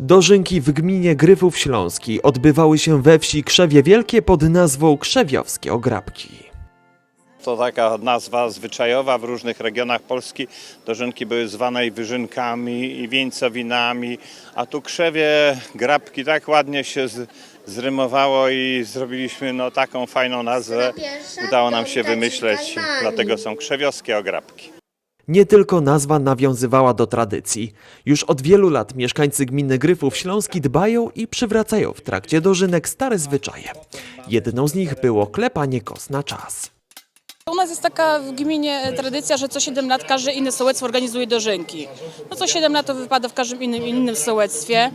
Dożynki w gminie Gryfów Śląski odbywały się we wsi Krzewie Wielkie pod nazwą Krzewiowskie Ograbki. To taka nazwa zwyczajowa w różnych regionach Polski. Dożynki były zwane i wyżynkami, i wieńcowinami, a tu krzewie, grabki tak ładnie się z, zrymowało i zrobiliśmy no, taką fajną nazwę. Udało nam się wymyśleć, dlatego są krzewiowskie ograbki. Nie tylko nazwa nawiązywała do tradycji. Już od wielu lat mieszkańcy gminy Gryfów Śląski dbają i przywracają w trakcie dożynek stare zwyczaje. Jedną z nich było klepanie kos na czas. U nas jest taka w gminie tradycja, że co 7 lat każde inne sołectwo organizuje dożynki. No co 7 lat to wypada w każdym innym, innym sołectwie.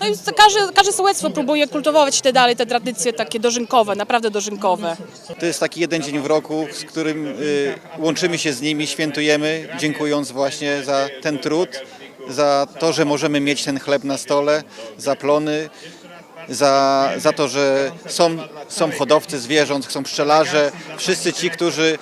No i każde, każde sołectwo próbuje kultywować te dalej te tradycje takie dożynkowe, naprawdę dożynkowe. To jest taki jeden dzień w roku, z którym y, łączymy się z nimi, świętujemy, dziękując właśnie za ten trud, za to, że możemy mieć ten chleb na stole, za plony, za, za to, że są, są hodowcy zwierząt, są pszczelarze, wszyscy ci, którzy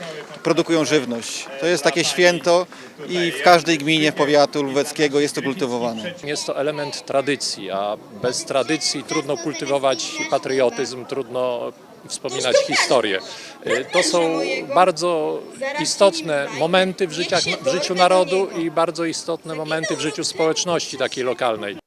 produkują żywność. To jest takie święto i w każdej gminie powiatu lubeckiego jest to kultywowane. Jest to element tradycji, a bez tradycji trudno kultywować patriotyzm, trudno wspominać historię. Y, To są bardzo istotne momenty w, życiach, w życiu narodu i bardzo istotne momenty w życiu społeczności takiej lokalnej.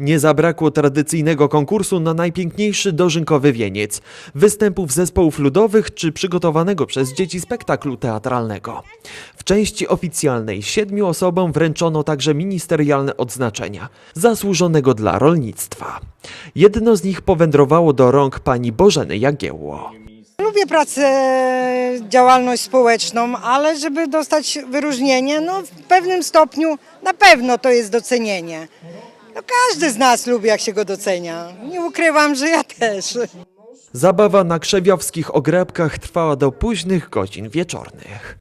Nie zabrakło tradycyjnego konkursu na najpiękniejszy dożynkowy wieniec, występów zespołów ludowych czy przygotowanego przez dzieci spektaklu teatralnego. W części oficjalnej siedmiu osobom wręczono także ministerialne odznaczenia zasłużonego dla rolnictwa. Jedno z nich powędrowało do rąk pani Bożeny Jagiełło. Lubię pracę, działalność społeczną, ale żeby dostać wyróżnienie, no w pewnym stopniu na pewno to jest docenienie. No każdy z nas lubi, jak się go docenia. Nie ukrywam, że ja też. Zabawa na krzewiowskich ograbkach trwała do późnych godzin wieczornych.